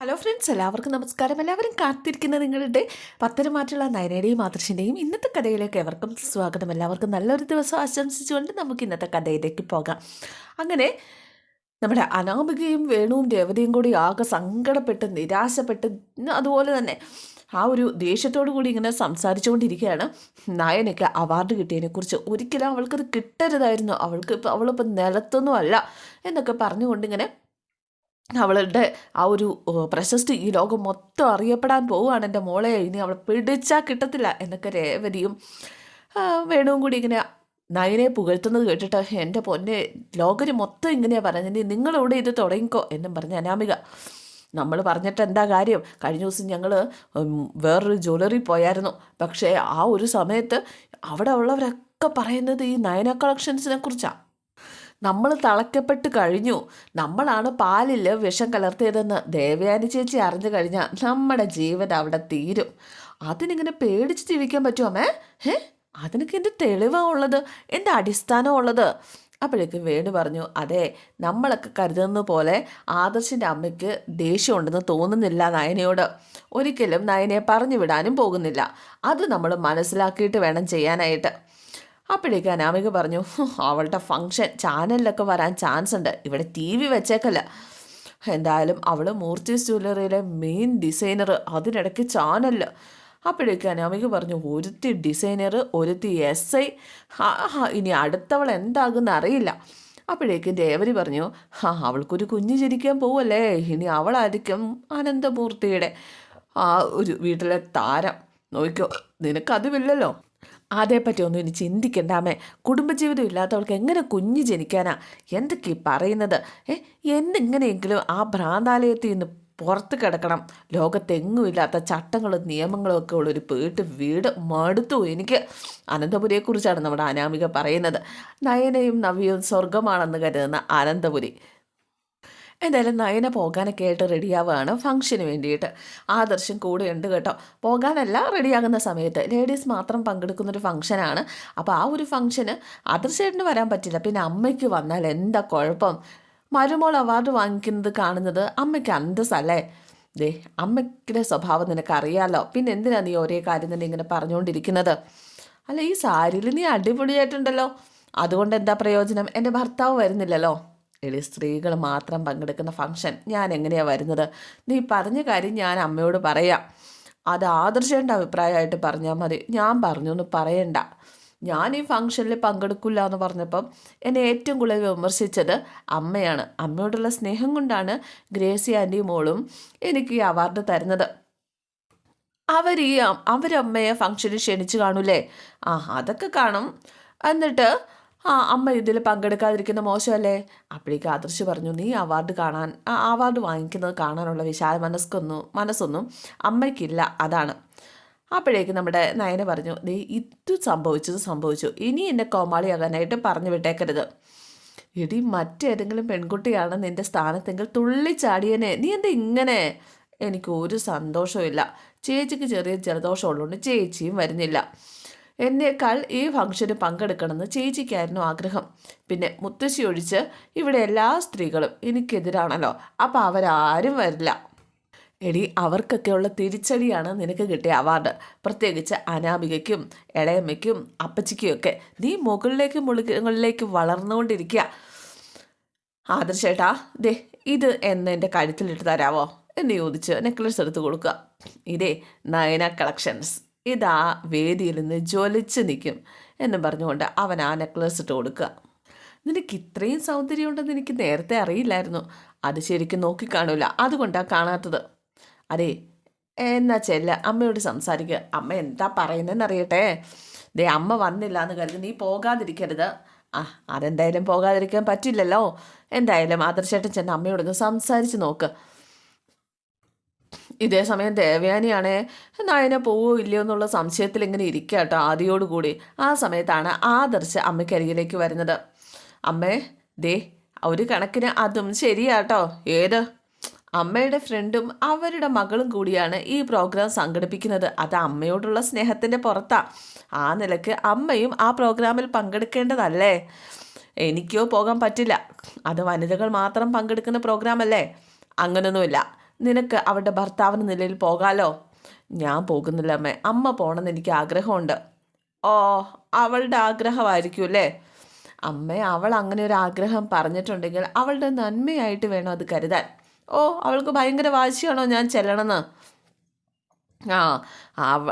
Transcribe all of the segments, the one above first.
Hello friends എല്ലാവർക്കും നമസ്കാരം. എല്ലാവരും കാത്തിരിക്കുന്ന നിങ്ങളുടെ പത്തരമാറ്റുള്ള നയനയുടെയും ആദർശിന്റെയും ഇന്നത്തെ കഥയിലേക്ക് എവർക്കും സ്വാഗതം. എല്ലാവർക്കും നല്ലൊരു ദിവസം ആശംസിച്ചുകൊണ്ട് നമുക്ക് ഇന്നത്തെ കഥയിലേക്ക് പോകാം. അങ്ങനെ നമ്മുടെ അനാമികയും വേണുവും രേവതിയും കൂടി ആകെ സങ്കടപ്പെട്ട് നിരാശപ്പെട്ട് അതുപോലെ തന്നെ ആ ഒരു ദേഷ്യത്തോടു കൂടി ഇങ്ങനെ സംസാരിച്ചുകൊണ്ടിരിക്കുകയാണ്. നയനയ്ക്ക് അവാർഡ് കിട്ടിയതിനെക്കുറിച്ച് ഒരിക്കലും അവൾക്കത് കിട്ടരുതായിരുന്നു. അവൾക്ക് ഇപ്പോൾ അവളിപ്പോൾ നിലത്തൊന്നും അല്ല എന്നൊക്കെ പറഞ്ഞുകൊണ്ടിങ്ങനെ അവളുടെ ആ ഒരു പ്രശസ്തി ഈ ലോകം മൊത്തം അറിയപ്പെടാൻ പോവുകയാണ്. എന്റെ മോളെ ഇനി അവൾ പിടിച്ചാൽ കിട്ടത്തില്ല എന്നൊക്കെ രേവതിയും വേണുവും കൂടി ഇങ്ങനെ നയനെ പുകഴ്ത്തുന്നത് കേട്ടിട്ട് എന്റെ പൊന്നെ ലോകര് മൊത്തം ഇങ്ങനെയാണ് പറഞ്ഞത്. നിങ്ങളിവിടെ ഇത് തുടങ്ങിക്കോ എന്നും പറഞ്ഞ് അനാമിക നമ്മൾ പറഞ്ഞിട്ട് എന്താ കാര്യം? കഴിഞ്ഞ ദിവസം ഞങ്ങൾ വേറൊരു ജ്വല്ലറി പോയായിരുന്നു. പക്ഷേ ആ ഒരു സമയത്ത് അവിടെ ഉള്ളവരൊക്കെ പറയുന്നത് ഈ നയന കളക്ഷൻസിനെ കുറിച്ചാണ് നമ്മൾ തളയ്ക്കപ്പെട്ട് കഴിഞ്ഞു. നമ്മളാണ് പാലിൽ വിഷം കലർത്തിയതെന്ന് ദേവയാനി ചേച്ചി അറിഞ്ഞു കഴിഞ്ഞാൽ നമ്മുടെ ജീവൻ അവിടെ തീരും. അതിനിങ്ങനെ പേടിച്ച് ജീവിക്കാൻ പറ്റുമോ അമ്മേ? ഏ അതിനൊക്കെ എന്റെ തെളിവാ ഉള്ളത്? എന്റെ അടിസ്ഥാനം ഉള്ളത്? അപ്പോഴേക്കും വേണു പറഞ്ഞു അതെ നമ്മളൊക്കെ കരുതുന്ന പോലെ ആദർശിന്റെ അമ്മയ്ക്ക് ദേഷ്യമുണ്ടെന്ന് തോന്നുന്നില്ല നയനയോട്. ഒരിക്കലും നയനയെ പറഞ്ഞു വിടാനും പോകുന്നില്ല. അത് നമ്മൾ മനസ്സിലാക്കിയിട്ട് വേണം ചെയ്യാനായിട്ട്. അപ്പോഴേക്ക് അനാമിക പറഞ്ഞു "ഹും, അവളുടെ ഫങ്ഷൻ ചാനലിലൊക്കെ വരാൻ ചാൻസ് ഉണ്ട്. ഇവിടെ ടി വി വെച്ചേക്കല്ല. എന്തായാലും അവൾ മൂർത്തീസ് ജ്വല്ലറിയിലെ മെയിൻ ഡിസൈനർ അതിനിടയ്ക്ക് ചാനലിൽ അപ്പോഴേക്ക് അനാമിക പറഞ്ഞു ഒരുത്തി ഡിസൈനർ ഒരുത്തി എസ് ഐ ഇനി അടുത്തവൾ എന്താകുമെന്ന് അറിയില്ല. അപ്പോഴേക്കും ദേവരി പറഞ്ഞു ആ അവൾക്കൊരു കുഞ്ഞ് ജനിക്കാൻ പോവല്ലേ. ഇനി അവളായിരിക്കും അനന്തമൂർത്തിയുടെ ആ ഒരു വീട്ടിലെ താരം. നോക്കോ നിനക്കതുമില്ലല്ലോ അതേപ്പറ്റി ഒന്നും ഇനി ചിന്തിക്കണ്ടാമേ കുടുംബജീവിതം ഇല്ലാത്തവൾക്ക് എങ്ങനെ കുഞ്ഞ് ജനിക്കാനാ? എന്തൊക്കെ പറയുന്നത്? ഏ എന്നിങ്ങനെയെങ്കിലും ആ ഭ്രാന്താലയത്തിൽ നിന്ന് പുറത്ത് കിടക്കണം. ലോകത്തെങ്ങുമില്ലാത്ത ചട്ടങ്ങളും നിയമങ്ങളും ഒക്കെ ഉള്ളൊരു വീട്ട് വീട് മടുത്തു എനിക്ക്. അനന്തപുരിയെക്കുറിച്ചാണ് നമ്മുടെ അനാമിക പറയുന്നത്. നയനയും നവ്യവും സ്വർഗമാണെന്ന് കരുതുന്ന അനന്തപുരി. എന്തായാലും നയന പോകാനൊക്കെ ആയിട്ട് റെഡിയാവുകയാണ് ഫംഗ്ഷന് വേണ്ടിയിട്ട്. ആദർശം കൂടെ ഉണ്ട് കേട്ടോ. പോകാനല്ല റെഡിയാകുന്ന സമയത്ത്. ലേഡീസ് മാത്രം പങ്കെടുക്കുന്നൊരു ഫംഗ്ഷനാണ്. അപ്പോൾ ആ ഒരു ഫംഗ്ഷന് ആദർശേട്ടന് വരാൻ പറ്റില്ല. പിന്നെ അമ്മയ്ക്ക് വന്നാൽ എന്താ കുഴപ്പം? മരുമോൾ അവാർഡ് വാങ്ങിക്കുന്നത് കാണുന്നത് അമ്മയ്ക്ക് അന്തസ്സല്ലേ? ദേ അമ്മയ്ക്കിടെ സ്വഭാവം നിനക്കറിയാലോ. പിന്നെ എന്തിനാണ് നീ ഒരേ കാര്യം തന്നെ ഇങ്ങനെ പറഞ്ഞുകൊണ്ടിരിക്കുന്നത്? അല്ല ഈ സാരിയിൽ നീ അടിപൊളിയായിട്ടുണ്ടല്ലോ. അതുകൊണ്ട് എന്താ പ്രയോജനം? എന്റെ ഭർത്താവ് വരുന്നില്ലല്ലോ. എളി സ്ത്രീകൾ മാത്രം പങ്കെടുക്കുന്ന ഫംഗ്ഷൻ ഞാൻ എങ്ങനെയാണ് വരുന്നത്? നീ പറഞ്ഞ കാര്യം ഞാൻ അമ്മയോട് പറയാം. അത് ആദർശേണ്ട അഭിപ്രായമായിട്ട് പറഞ്ഞാൽ മതി. ഞാൻ പറഞ്ഞു എന്ന് പറയണ്ട. ഞാൻ ഈ ഫംഗ്ഷനിൽ പങ്കെടുക്കില്ല എന്ന് പറഞ്ഞപ്പം എന്നെ ഏറ്റവും കൂടുതൽ വിമർശിച്ചത് അമ്മയാണ്. അമ്മയോടുള്ള സ്നേഹം കൊണ്ടാണ് ഗ്രേസി ആന്റി മോളും എനിക്ക് ഈ അവാർഡ് തരുന്നത്. അവർ ഈ അവരമ്മയെ ഫംഗ്ഷന് ക്ഷണിച്ച് കാണൂലേ ആ അതൊക്കെ കാണും. എന്നിട്ട് ആ അമ്മ ഇതിൽ പങ്കെടുക്കാതിരിക്കുന്ന മോശമല്ലേ? അപ്പോഴേക്ക് ആദർശ് പറഞ്ഞു നീ അവാർഡ് കാണാൻ ആ അവാർഡ് വാങ്ങിക്കുന്നത് കാണാനുള്ള വിശാല മനസ്കൊന്നും മനസ്സൊന്നും അമ്മയ്ക്കില്ല അതാണ്. അപ്പോഴേക്ക് നമ്മുടെ നയന പറഞ്ഞു നീ ഇത് സംഭവിച്ചത് സംഭവിച്ചു. ഇനി എന്നെ കോമാളിയാകാനായിട്ട് പറഞ്ഞു വിട്ടേക്കരുത്. എടി മറ്റേതെങ്കിലും പെൺകുട്ടിയാണ് നിന്റെ സ്ഥാനത്തെങ്കിൽ തുള്ളിച്ചാടിയനെ. നീ എന്താ ഇങ്ങനെ? എനിക്ക് ഒരു സന്തോഷമില്ല ചേച്ചിക്ക് ചെറിയ ജലദോഷമുള്ളതുകൊണ്ട് ചേച്ചിയും വരുന്നില്ല. എന്നേക്കാൾ ഈ ഫംഗ്ഷന് പങ്കെടുക്കണമെന്ന് ചേച്ചിക്കായിരുന്നു ആഗ്രഹം. പിന്നെ മുത്തശ്ശി ഒഴിച്ച് ഇവിടെ എല്ലാ സ്ത്രീകളും എനിക്കെതിരാണല്ലോ അപ്പോൾ അവരാരും വരില്ല. എടി അവർക്കൊക്കെയുള്ള തിരിച്ചടിയാണ് നിനക്ക് കിട്ടിയ അവാർഡ്. പ്രത്യേകിച്ച് അനാമികയ്ക്കും ഇളയമ്മയ്ക്കും അപ്പച്ചിക്കും ഒക്കെ. നീ മുകളിലേക്കും മുകളിലേക്ക് വളർന്നുകൊണ്ടിരിക്കുക. ആദർശേട്ടാ ദേ ഇത് എന്ന് എന്റെ കഴുത്തിലിട്ട് തരാവോ? എന്ന് ചോദിച്ച് നെക്ലസ് എടുത്ത് കൊടുക്കുക. ഇതേ നയന കളക്ഷൻസ്. ഇതാ വേദിയിൽ നിന്ന് ജ്വലിച്ച് നിൽക്കും എന്നും പറഞ്ഞുകൊണ്ട് അവൻ ആ നെക്ലസ് ഇട്ട് കൊടുക്കുക. നിനക്ക് ഇത്രയും സൗന്ദര്യം ഉണ്ടെന്ന് എനിക്ക് നേരത്തെ അറിയില്ലായിരുന്നു. അത് ശരിക്കും നോക്കിക്കാണൂല അതുകൊണ്ടാണ് കാണാത്തത്. അതെ എന്നാ ചെല്ല അമ്മയോട് സംസാരിക്കുക അമ്മ എന്താ പറയുന്നതെന്ന് അറിയട്ടെ. ദേ അമ്മ വന്നില്ല എന്ന് കരുതി നീ പോകാതിരിക്കരുത്. ആ അതെന്തായാലും പോകാതിരിക്കാൻ പറ്റില്ലല്ലോ. എന്തായാലും ആദർശേട്ടൻ ചെന്ന് അമ്മയോടൊന്ന് സംസാരിച്ച് നോക്ക്. ഇതേ സമയം ദേവയാനിയാണേ നയന പോവോ ഇല്ലയോ എന്നുള്ള സംശയത്തിൽ ഇങ്ങനെ ഇരിക്കുക കേട്ടോ ആദിയോടുകൂടി ആ സമയത്താണ് ആദർശ് അമ്മയ്ക്കരികിലേക്ക് വരുന്നത്. അമ്മേ ദേ ഒരു കണക്കിന് അതും ശരിയാട്ടോ ഏത്? അമ്മയുടെ ഫ്രണ്ടും അവരുടെ മകളും കൂടിയാണ് ഈ പ്രോഗ്രാം സംഘടിപ്പിക്കുന്നത്. അത് അമ്മയോടുള്ള സ്നേഹത്തിന്റെ പുറത്താ. ആ നിലയ്ക്ക് അമ്മയും ആ പ്രോഗ്രാമിൽ പങ്കെടുക്കേണ്ടതല്ലേ? എനിക്കോ പോകാൻ പറ്റില്ല. അത് വനിതകൾ മാത്രം പങ്കെടുക്കുന്ന പ്രോഗ്രാം അല്ലേ അങ്ങനൊന്നുമില്ല. നിനക്ക് അവളുടെ ഭർത്താവിന് നിലയിൽ പോകാലോ? ഞാൻ പോകുന്നില്ല അമ്മേ. അമ്മ പോകണമെന്ന് എനിക്ക് ആഗ്രഹമുണ്ട്. ഓ അവളുടെ ആഗ്രഹമായിരിക്കും അല്ലേ? അമ്മ അവൾ അങ്ങനെ ഒരു ആഗ്രഹം പറഞ്ഞിട്ടുണ്ടെങ്കിൽ അവളുടെ നന്മയായിട്ട് വേണം അത് കരുതാൻ. ഓ അവൾക്ക് ഭയങ്കര വാശിയാണോ ഞാൻ ചെല്ലണമെന്ന് ആ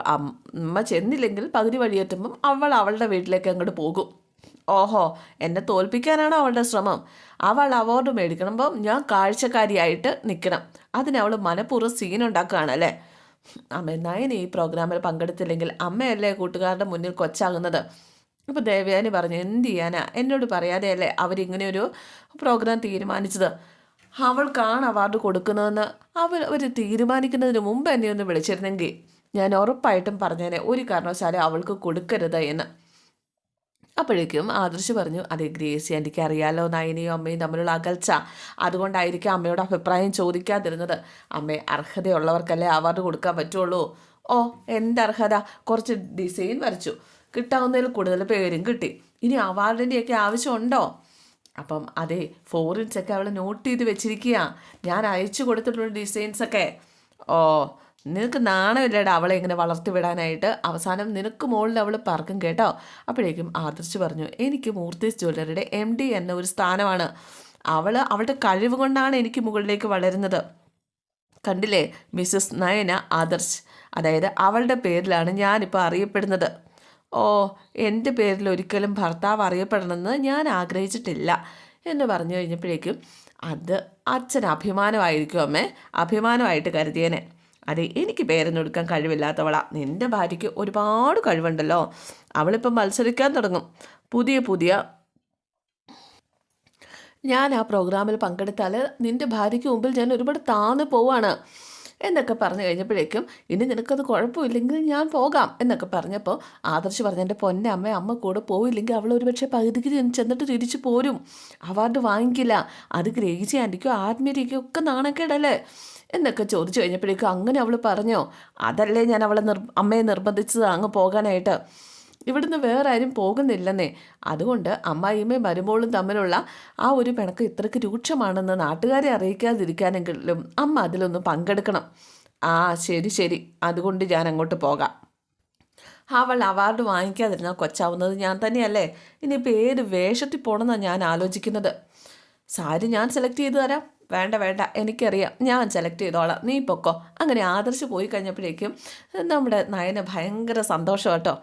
അമ്മ ചെന്നില്ലെങ്കിൽ പകുതി വഴിയെത്തുമ്പം അവൾ അവളുടെ വീട്ടിലേക്ക് അങ്ങോട്ട് പോകും. ഓഹോ എന്നെ തോൽപ്പിക്കാനാണോ അവളുടെ ശ്രമം? അവൾ അവാർഡ് മേടിക്കണമ്പം ഞാൻ കാഴ്ചക്കാരിയായിട്ട് നിൽക്കണം അതിന് അവൾ മനഃപൂർവം സീൻ ഉണ്ടാക്കുകയാണല്ലേ അമ്മ നയൻ ഈ പ്രോഗ്രാമിൽ പങ്കെടുത്തില്ലെങ്കിൽ അമ്മയല്ലേ കൂട്ടുകാരുടെ മുന്നിൽ കൊച്ചാകുന്നത്? അപ്പോൾ ദേവയാനി പറഞ്ഞു എന്ത് ചെയ്യാനാ? എന്നോട് പറയാതെയല്ലേ അവരിങ്ങനെ ഒരു പ്രോഗ്രാം തീരുമാനിച്ചത്? അവൾക്കാണ് അവാർഡ് കൊടുക്കുന്നതെന്ന് അവർ അവർ തീരുമാനിക്കുന്നതിന് മുമ്പ് എന്നെ ഒന്ന് വിളിച്ചിരുന്നെങ്കിൽ ഞാൻ ഉറപ്പായിട്ടും പറഞ്ഞേനെ ഒരു കാരണവശാലും അവൾക്ക് കൊടുക്കരുത് എന്ന്. അപ്പോഴേക്കും ആദർശ് പറഞ്ഞു അതെ ഗ്രേസി എനിക്ക് അറിയാലോ നയനിയും അമ്മയും തമ്മിലുള്ള അകൽച്ച. അതുകൊണ്ടായിരിക്കും അമ്മയോട് അഭിപ്രായം ചോദിക്കാതിരുന്നത്. അമ്മ അർഹതയുള്ളവർക്കല്ലേ അവാർഡ് കൊടുക്കാൻ പറ്റുള്ളൂ. ഓ എന്റെ അർഹത കുറച്ച് ഡിസൈൻ വരച്ചു. കിട്ടാവുന്നതിൽ കൂടുതൽ പേരും കിട്ടി. ഇനി അവാർഡിന്റെയൊക്കെ ആവശ്യമുണ്ടോ? അപ്പം അതെ ഫോറിൻസൊക്കെ അവൾ നോട്ട് ചെയ്ത് വെച്ചിരിക്കുക ഞാൻ അയച്ചു കൊടുത്തിട്ടുള്ള ഡിസൈൻസൊക്കെ ഓ നിനക്ക് നാണമില്ലടാ അവളെ ഇങ്ങനെ വളർത്തി വിടാനായിട്ട്. അവസാനം നിനക്ക് മുകളിൽ അവൾ പറക്കും കേട്ടോ. അപ്പോഴേക്കും ആദർശ് പറഞ്ഞു എനിക്ക് മൂർത്തി ജ്വല്ലറിയുടെ എം ഡി എന്ന ഒരു സ്ഥാനമാണ്. അവൾ അവളുടെ കഴിവ് കൊണ്ടാണ് എനിക്ക് മുകളിലേക്ക് വളരുന്നത്. കണ്ടില്ലേ? മിസ്സസ് നയന ആദർശ്. അതായത് അവളുടെ പേരിലാണ് ഞാനിപ്പോൾ അറിയപ്പെടുന്നത്. ഓ എന്റെ പേരിൽ ഒരിക്കലും ഭർത്താവ് അറിയപ്പെടണമെന്ന് ഞാൻ ആഗ്രഹിച്ചിട്ടില്ല എന്ന് പറഞ്ഞു കഴിഞ്ഞപ്പോഴേക്കും അത് അച്ഛൻ അഭിമാനമായിരിക്കും അമ്മേ. അഭിമാനമായിട്ട് കരുതിയേനെ. അതെ എനിക്ക് പേരെന്നൊടുക്കാൻ കഴിവില്ലാത്തവളാ. നിന്റെ ഭാര്യയ്ക്ക് ഒരുപാട് കഴിവുണ്ടല്ലോ. അവളിപ്പം മത്സരിക്കാൻ തുടങ്ങും. പുതിയ പുതിയ. ഞാൻ ആ പ്രോഗ്രാമിൽ പങ്കെടുത്താൽ നിന്റെ ഭാര്യയ്ക്ക് മുമ്പിൽ ഞാൻ ഒരുപാട് താന്ന് പോവാണ് എന്നൊക്കെ പറഞ്ഞു കഴിഞ്ഞപ്പോഴേക്കും ഇനി നിനക്കത് കുഴപ്പമില്ലെങ്കിൽ ഞാൻ പോകാം എന്നൊക്കെ പറഞ്ഞപ്പോൾ ആദർശ് പറഞ്ഞ എന്റെ പൊന്നെ അമ്മ അമ്മ കൂടെ പോയില്ലെങ്കിൽ അവൾ ഒരുപക്ഷെ പകുതിക്ക് ചെന്നിട്ട് തിരിച്ചു പോരും. അവാർഡ് വാങ്ങിക്കില്ല. അത് ഗ്രഹിച്ച് ആന്റിക്കോ ആത്മീയരിക്കോ ഒക്കെ നാണക്കേടല്ലേ? എന്നൊക്കെ ചോദിച്ചു കഴിഞ്ഞപ്പോഴേക്കും അങ്ങനെ അവൾ പറഞ്ഞോ അതല്ലേ ഞാൻ അവളെ നിർ അമ്മയെ നിർബന്ധിച്ചത് അങ്ങ് പോകാനായിട്ട്? ഇവിടുന്ന് വേറെ ആരും പോകുന്നില്ലെന്നേ. അതുകൊണ്ട് അമ്മായിയമ്മയും മരുമോളും തമ്മിലുള്ള ആ ഒരു പിണക്ക് ഇത്രയ്ക്ക് രൂക്ഷമാണെന്ന് നാട്ടുകാരെ അറിയിക്കാതിരിക്കാനെങ്കിലും അമ്മ അതിലൊന്ന് പങ്കെടുക്കണം. ആ ശരി ശരി. അതുകൊണ്ട് ഞാൻ അങ്ങോട്ട് പോകാം. അവൾ അവാർഡ് വാങ്ങിക്കാതിരുന്നാൽ കൊച്ചാവുന്നത് ഞാൻ തന്നെയല്ലേ? ഇനിയിപ്പോൾ ഏത് വേഷത്തിൽ പോകണമെന്നാണ് ഞാൻ ആലോചിക്കുന്നത്. സാരി ഞാൻ സെലക്ട് ചെയ്തു തരാം. വേണ്ട വേണ്ട എനിക്കറിയാം. ഞാൻ സെലക്ട് ചെയ്തോളാം. നീ പൊക്കോ. അങ്ങനെ ആദർശ് പോയി കഴിഞ്ഞപ്പോഴേക്കും നമ്മുടെ നയന് ഭയങ്കര സന്തോഷം കേട്ടോ.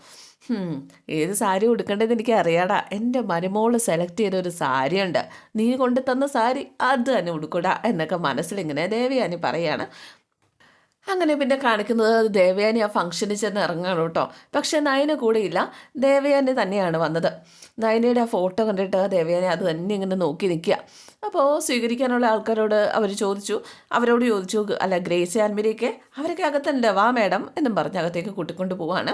ഏത് സാരി ഉടുക്കേണ്ടത് എനിക്ക് അറിയാടാ. എന്റെ മരുമോൾ സെലക്ട് ചെയ്ത ഒരു സാരിയുണ്ട്. നീ കൊണ്ടു തന്ന സാരി അത് തന്നെ ഉടുക്കൂടാ എന്നൊക്കെ മനസ്സിലിങ്ങനെ ദേവിയാനി പറയാണ്. അങ്ങനെ പിന്നെ കാണിക്കുന്നത് ദേവയാനി ആ ഫംഗ്ഷനിൽ ചെന്ന് ഇറങ്ങണം കേട്ടോ. പക്ഷേ നയന കൂടെയില്ല ദേവയാനി തന്നെയാണ് വന്നത്. നയനയുടെ ആ ഫോട്ടോ കണ്ടിട്ട് ദേവയാനി അത് തന്നെ ഇങ്ങനെ നോക്കി നിൽക്കുക. അപ്പോൾ സ്വീകരിക്കാനുള്ള ആൾക്കാരോട് അവർ ചോദിച്ചു. അവരോട് ചോദിച്ചു അല്ല ഗ്രേസി ആൻമരിയൊക്കെ അവരൊക്കെ അകത്തുണ്ട്. വാ മേഡം എന്നും പറഞ്ഞ് അകത്തേക്ക് കൂട്ടിക്കൊണ്ട് പോവാണ്.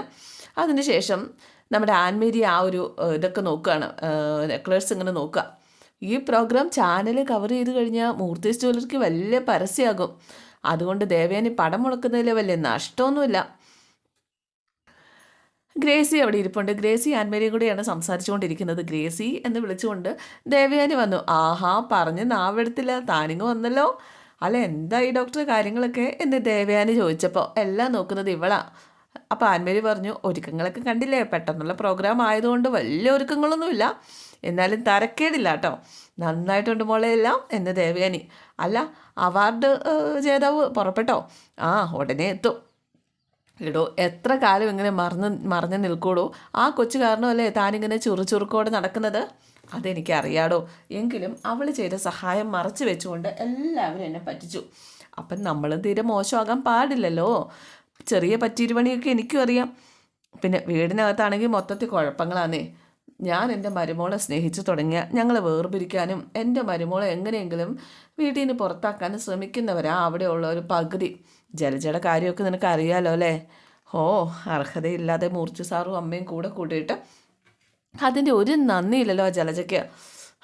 അതിനുശേഷം നമ്മുടെ ആൻമേരി ആ ഒരു ഇതൊക്കെ നോക്കുകയാണ്. നെക്ലേഴ്സ് ഇങ്ങനെ നോക്കുക. ഈ പ്രോഗ്രാം ചാനൽ കവർ ചെയ്ത് കഴിഞ്ഞാൽ മൂർത്തി ജ്വല്ലർക്ക് വലിയ പരസ്യമാകും. അതുകൊണ്ട് ദേവയാനി പടം മുളക്കുന്നതിൽ വലിയ നഷ്ടമൊന്നുമില്ല. ഗ്രേസി അവിടെ ഇരിപ്പുണ്ട്. ഗ്രേസി ആൻമേരിയും കൂടെയാണ് സംസാരിച്ചുകൊണ്ടിരിക്കുന്നത്. ഗ്രേസി എന്ന് വിളിച്ചുകൊണ്ട് ദേവയാനി വന്നു. ആഹാ പറഞ്ഞ് നാവെടുത്തില്ല. താനിങ്ങ് വന്നല്ലോ. അല്ല എന്തായി ഡോക്ടർ കാര്യങ്ങളൊക്കെ എന്ന് ദേവയാനി ചോദിച്ചപ്പോൾ എല്ലാം നോക്കുന്നത് ഇവളാ. അപ്പോൾ ആൻമേരി പറഞ്ഞു ഒരുക്കങ്ങളൊക്കെ കണ്ടില്ലേ? പെട്ടെന്നുള്ള പ്രോഗ്രാം ആയതുകൊണ്ട് വലിയ ഒരുക്കങ്ങളൊന്നുമില്ല. എന്നാലും തരക്കേടില്ല കേട്ടോ. നന്നായിട്ടുണ്ട് മോളെ എല്ലാം എന്ന് ദേവയാനി. അല്ല അവാർഡ് ജേതാവ് പുറപ്പെട്ടോ? ആ ഉടനെ എത്തും. എടോ എത്ര കാലം ഇങ്ങനെ മറന്ന് മറഞ്ഞു നിൽക്കൂടോ? ആ കൊച്ചു കാരണമല്ലേ താനിങ്ങനെ ചുറുചുറുക്കോടെ നടക്കുന്നത്? അതെനിക്കറിയാടോ. എങ്കിലും അവൾ ചെയ്ത സഹായം മറച്ചു വെച്ചുകൊണ്ട് എല്ലാവരും എന്നെ പറ്റിച്ചു. അപ്പം നമ്മൾ തീരെ മോശമാകാൻ പാടില്ലല്ലോ. ചെറിയ പറ്റിയിരുപണിയൊക്കെ എനിക്കും അറിയാം. പിന്നെ വീടിനകത്താണെങ്കിൽ മൊത്തത്തിൽ കുഴപ്പങ്ങളാന്നേ. ഞാൻ എന്റെ മരുമോളെ സ്നേഹിച്ചു തുടങ്ങിയ ഞങ്ങൾ വേർപിരിക്കാനും എന്റെ മരുമോളെ എങ്ങനെയെങ്കിലും വീട്ടിൽ നിന്ന് പുറത്താക്കാനും ശ്രമിക്കുന്നവരാ അവിടെയുള്ള ഒരു പകുതി. ജലജയുടെ കാര്യമൊക്കെ നിനക്ക് അറിയാലോ അല്ലേ? ഓ അർഹതയില്ലാതെ മൂർച്ച സാറും അമ്മയും കൂടെ കൂട്ടിയിട്ട് അതിന്റെ ഒരു നന്ദിയില്ലല്ലോ ആ ജലജയ്ക്ക്.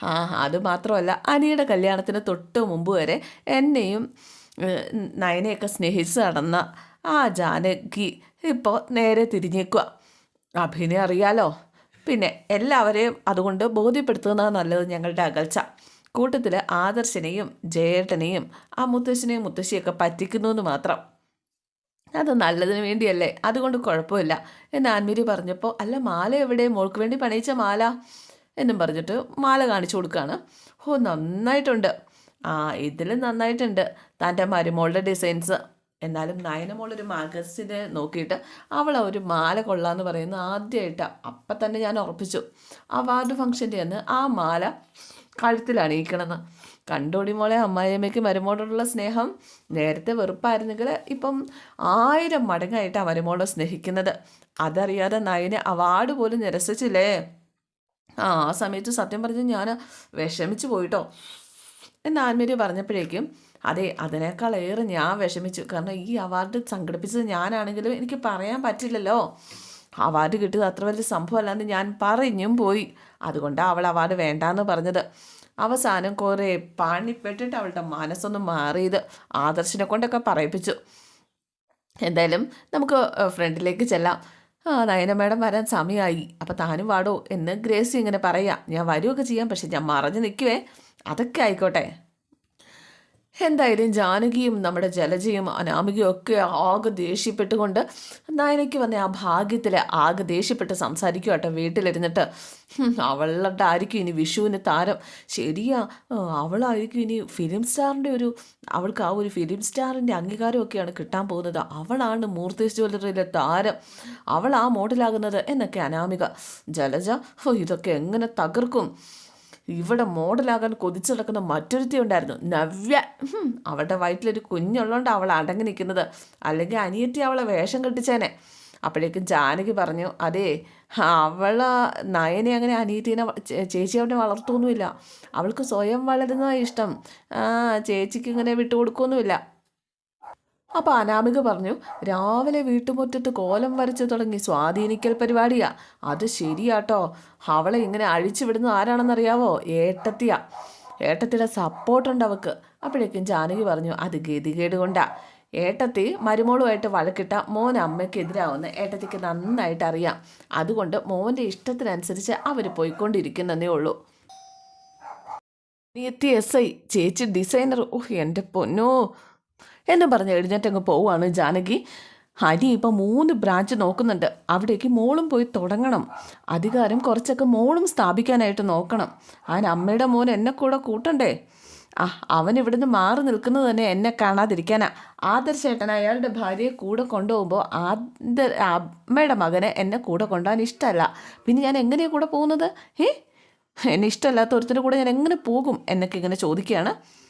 ആ അത് മാത്രമല്ല അനിയുടെ കല്യാണത്തിന് തൊട്ട് മുമ്പ് വരെ എന്നെയും നയനെയൊക്കെ സ്നേഹിച്ച് നടന്ന ആ ജാനകി ഇപ്പോൾ നേരെ തിരിഞ്ഞേക്കുക അഭിനയം അറിയാലോ? പിന്നെ എല്ലാവരെയും അതുകൊണ്ട് ബോധ്യപ്പെടുത്തുന്നതാണ് നല്ലത് ഞങ്ങളുടെ അകൽച്ച. കൂട്ടത്തിൽ ആദർശനെയും ജയേട്ടനെയും ആ മുത്തശ്ശനെയും മുത്തശ്ശിയൊക്കെ പറ്റിക്കുന്നു എന്ന് മാത്രം. അത് നല്ലതിന് വേണ്ടിയല്ലേ? അതുകൊണ്ട് കുഴപ്പമില്ല. എന്ന് ആൻമിരി പറഞ്ഞപ്പോൾ അല്ല മാല എവിടെ? മോൾക്ക് വേണ്ടി പണിയിച്ച മാല? എന്നും പറഞ്ഞിട്ട് മാല കാണിച്ചു കൊടുക്കുകയാണ് ഓ നന്നായിട്ടുണ്ട്. ആ ഇതിൽ നന്നായിട്ടുണ്ട്. തന്റെ മരുമോളുടെ ഡിസൈൻസ്. എന്നാലും നയനമോളൊരു മാഗസിന് നോക്കിയിട്ട് അവൾ ഒരു മാല കൊള്ളാന്ന് പറയുന്ന ആദ്യമായിട്ട് അപ്പം തന്നെ ഞാൻ ഉറപ്പിച്ചു. അവാർഡ് ഫംഗ്ഷന്റെ അന്ന് ആ മാല കഴുത്തിൽ അണിയിക്കണമെന്ന്. കണ്ടോടി മോളെ അമ്മായിയമ്മയ്ക്ക് മരുമോളോടുള്ള സ്നേഹം നേരത്തെ വെറുപ്പായിരുന്നെങ്കിൽ ഇപ്പം ആയിരം മടങ്ങായിട്ട് ആ മരുമോളെ സ്നേഹിക്കുന്നത്. അതറിയാതെ നയനെ അവാർഡ് പോലും നിരസിച്ചില്ലേ? ആ ആ സമയത്ത് സത്യം പറഞ്ഞ് ഞാൻ വിഷമിച്ചു പോയിട്ടോ. എന്ന് ആൻമേരി പറഞ്ഞപ്പോഴേക്കും അതെ അതിനേക്കാളേറെ ഞാൻ വിഷമിച്ചു. കാരണം ഈ അവാർഡ് സംഘടിപ്പിച്ചത് ഞാനാണെങ്കിലും എനിക്ക് പറയാൻ പറ്റില്ലല്ലോ. അവാർഡ് കിട്ടിയത് അത്ര വലിയ സംഭവമല്ലാന്ന് ഞാൻ പറഞ്ഞും പോയി. അതുകൊണ്ടാണ് അവൾ അവാർഡ് വേണ്ടാന്ന് പറഞ്ഞത്. അവസാനം കുറേ പാണിപ്പെട്ടിട്ട് അവളുടെ മനസ്സൊന്ന് മാറിയത് ആദർശിനെ കൊണ്ടൊക്കെ പറയിപ്പിച്ചു. എന്തായാലും നമുക്ക് ഫ്രണ്ടിലേക്ക് ചെല്ലാം. ആ നയന മേഡം വരാൻ സമയമായി അപ്പോൾ താനും വാടോ എന്ന് ഗ്രേസി ഇങ്ങനെ പറയാം ഞാൻ വരുമൊക്കെ ചെയ്യാം പക്ഷെ ഞാൻ മറഞ്ഞു നിൽക്കുവേ. അതൊക്കെ ആയിക്കോട്ടെ. എന്തായാലും ജാനകിയും നമ്മുടെ ജലജയും അനാമികയും ഒക്കെ ആകെ ദേഷ്യപ്പെട്ടുകൊണ്ട് നയനയ്ക്ക് വന്ന ആ ഭാഗ്യത്തിൽ ആകെ ദേഷ്യപ്പെട്ട് സംസാരിക്കും കേട്ടോ വീട്ടിലിരുന്നിട്ട്. അവളുടെ ആയിരിക്കും ഇനി വിഷുവിന് താരം. ശരിയാ അവളായിരിക്കും ഇനി ഫിലിം സ്റ്റാറിന്റെ ഒരു അവൾക്ക് ആ ഒരു ഫിലിം സ്റ്റാറിന്റെ അംഗീകാരമൊക്കെയാണ് കിട്ടാൻ പോകുന്നത്. അവളാണ് മൂർത്തീസ് ജ്വല്ലറിയിലെ താരം. അവൾ ആ മോഡലാകുന്നത് എന്നൊക്കെ അനാമിക. ജലജ ഇതൊക്കെ എങ്ങനെ തകർക്കും? ഇവിടെ മോഡലാകാൻ കൊതിച്ചു നടക്കുന്ന മറ്റൊരുത്തി ഉണ്ടായിരുന്നു നവ്യ. അവളുടെ വയറ്റിലൊരു കുഞ്ഞുള്ളതുകൊണ്ട് അവൾ അടങ്ങി നിൽക്കുന്നത്. അല്ലെങ്കിൽ അനിയത്തി അവളെ വേഷം കെട്ടിച്ചേനെ. അപ്പോഴേക്കും ജാനകി പറഞ്ഞു അതേ അവൾ നയനെ അങ്ങനെ അനിയത്തിനെ ചേച്ചി അവനെ വളർത്തുമൊന്നുമില്ല അവൾക്ക് സ്വയം വളരുന്നതാണ് ഇഷ്ടം. ചേച്ചിക്ക് ഇങ്ങനെ വിട്ടുകൊടുക്കുകയൊന്നുമില്ല അപ്പോൾ അനാമിക പറഞ്ഞു രാവിലെ വീട്ടുമുറ്റത്ത് കോലം വരച്ചു തുടങ്ങി സ്വാധീനിക്കൽ പരിപാടിയാ. അത് ശരിയാട്ടോ. അവളെ ഇങ്ങനെ അഴിച്ചു വിടുന്നത് ആരാണെന്നറിയാവോ? ഏട്ടത്തിയാ. ഏട്ടത്തിയുടെ സപ്പോർട്ടുണ്ട് അവക്ക്. അപ്പോഴേക്കും ജാനകി പറഞ്ഞു അത് ഗതികേട് കൊണ്ടാ ഏട്ടത്തി മരുമോളുമായിട്ട് വഴക്കിട്ട മോൻ അമ്മയ്ക്കെതിരാവുന്ന ഏട്ടത്തിക്ക് നന്നായിട്ട് അറിയാം. അതുകൊണ്ട് മോന്റെ ഇഷ്ടത്തിനനുസരിച്ച് അവർ പോയിക്കൊണ്ടിരിക്കുന്നതേ ഉള്ളൂ. നീ എത്തി എസ് ഐ ചേച്ചി ഡിസൈനർ. ഓഹ് എന്റെ പൊന്നോ. എന്ന് പറഞ്ഞ് എഴുന്നേറ്റങ്ങ് പോവുകയാണ് ജാനകി. ഹരി ഇപ്പം മൂന്ന് ബ്രാഞ്ച് നോക്കുന്നുണ്ട്. അവിടേക്ക് മോളും പോയി തുടങ്ങണം. അധികാരം കുറച്ചൊക്കെ മോളും സ്ഥാപിക്കാനായിട്ട് നോക്കണം. അവൻ അമ്മയുടെ മോൻ എന്നെ കൂടെ കൂട്ടണ്ടേ? ആ അവൻ ഇവിടുന്ന് മാറി നിൽക്കുന്നത് തന്നെ എന്നെ കാണാതിരിക്കാനാ. ആദർശേട്ടൻ അയാളുടെ ഭാര്യയെ കൂടെ കൊണ്ടുപോകുമ്പോൾ ആദർ അമ്മയുടെ മകനെ എന്നെ കൂടെ കൊണ്ടുപോകാൻ ഇഷ്ടമല്ല. പിന്നെ ഞാൻ എങ്ങനെയാണ് കൂടെ പോകുന്നത്? ഏ എന്നെ ഇഷ്ടമല്ലാത്ത ഒരുത്തിന്റെ കൂടെ ഞാൻ എങ്ങനെ പോകും? എന്നൊക്കെ ഇങ്ങനെ ചോദിക്കുകയാണ്.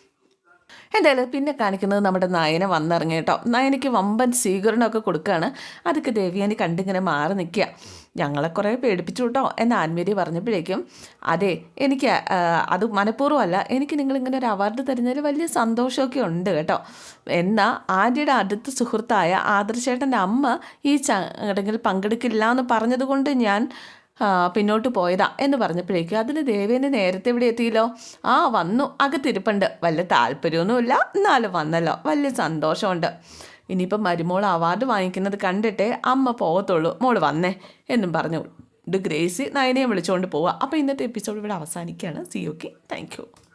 എന്തായാലും പിന്നെ കാണിക്കുന്നത് നമ്മുടെ നയന വന്നിറങ്ങി കേട്ടോ. നയനയ്ക്ക് വമ്പൻ സ്വീകരണമൊക്കെ കൊടുക്കുകയാണ്. അതൊക്കെ ദേവിയാനി കണ്ടിങ്ങനെ മാറി നിൽക്കുക. ഞങ്ങളെ കുറേ പേടിപ്പിച്ചു കേട്ടോ എന്ന് ആൻമേരി പറഞ്ഞപ്പോഴേക്കും അതെ എനിക്ക് അത് മനഃപൂർവമല്ല. എനിക്ക് നിങ്ങളിങ്ങനെ ഒരു അവാർഡ് തരുന്നതിൽ വലിയ സന്തോഷമൊക്കെ ഉണ്ട് കേട്ടോ. എന്നാൽ ആന്റിയുടെ അടുത്ത സുഹൃത്തായ ആദർശേട്ടന്റെ അമ്മ ഈ ചടങ്ങിൽ പങ്കെടുക്കില്ല എന്ന് പറഞ്ഞതുകൊണ്ട് ഞാൻ പിന്നോട്ട് പോയതാ എന്ന് പറഞ്ഞപ്പോഴേക്കും അതിന് ദേവേനെ നേരത്തെ ഇവിടെ എത്തിയല്ലോ. ആ വന്നു. അകത്തിരിപ്പുണ്ട്. വലിയ താല്പര്യമൊന്നുമില്ല. എന്നാലും വന്നല്ലോ. വലിയ സന്തോഷമുണ്ട്. ഇനിയിപ്പം മരുമോൾ അവാർഡ് വാങ്ങിക്കുന്നത് കണ്ടിട്ടേ അമ്മ പോകത്തുള്ളൂ. മോൾ വന്നേ എന്നും പറഞ്ഞു. ഗ്രേസി നയനയെ വിളിച്ചുകൊണ്ട് പോവുക അപ്പോൾ ഇന്നത്തെ എപ്പിസോഡ് ഇവിടെ അവസാനിക്കുകയാണ്. C okay thank